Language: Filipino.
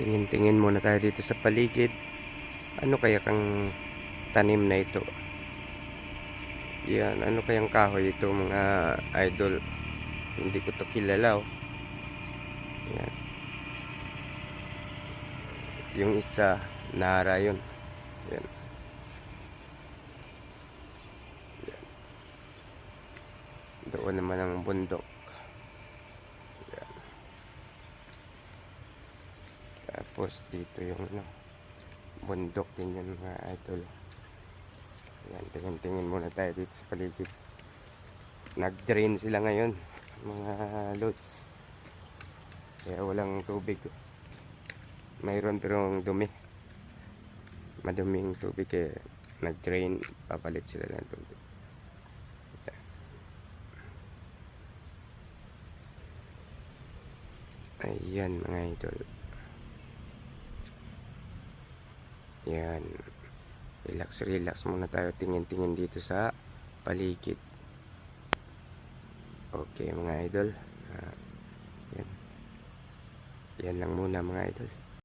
Tingin-tingin muna tayo dito sa paligid. Ano kaya kang tanim na ito? Yan, ano kayang kahoy ito mga idol? Hindi ko to kilala oh. Yan. Yung isa, nara yun. Yan. Doon naman ang bundok. Tapos dito yung ano, bundok din yan mga idol. Yan, tingin-tingin muna tayo dito sa paligid. Nag-drain sila ngayon, mga loads. Kaya walang tubig. Mayroon pero dumi. Maduming tubig kaya nag-drain, papalit sila ng tubig. Ayan mga idol. Yan. Relax, relax muna tayo. Tingin-tingin dito sa paligid. Okay mga idol. Ah, yan. Yan lang muna mga idol.